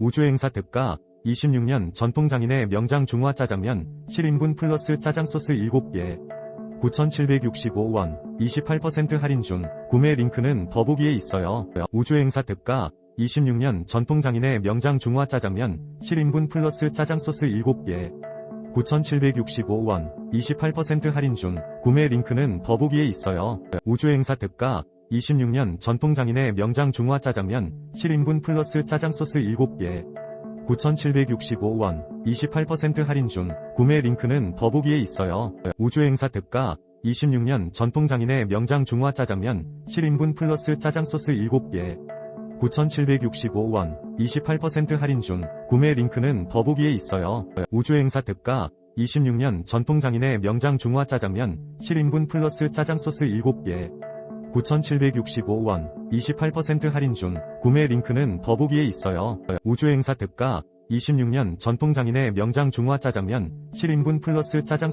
우주행사 특가 26년 전통장인의 명장 중화 짜장면 7인분 플러스 짜장 소스 7개 9,765원 28% 할인 중 구매 링크는 더보기에 있어요. 우주행사 특가 26년 전통장인의 명장 중화 짜장면 7인분 플러스 짜장 소스 7개 9,765원 28% 할인 중 구매 링크는 더보기에 있어요. 우주행사 특가 26년 전통장인의 명장 중화 짜장면 7인분 플러스 짜장소스 7개 9,765원 28% 할인 중 구매 링크는 더보기에 있어요. 우주행사 특가 26년 전통장인의 명장 중화 짜장면 7인분 플러스 짜장소스 7개 9,765원 28% 할인 중 구매 링크는 더보기에 있어요. 우주행사 특가 26년 전통장인의 명장 중화 짜장면 7인분 플러스 짜장소스 7개 9,765원 28% 할인 중 구매 링크는 더보기에 있어요. 우주행사 특가 26년 전통장인의 명장 중화 짜장면 7인분 플러스 짜장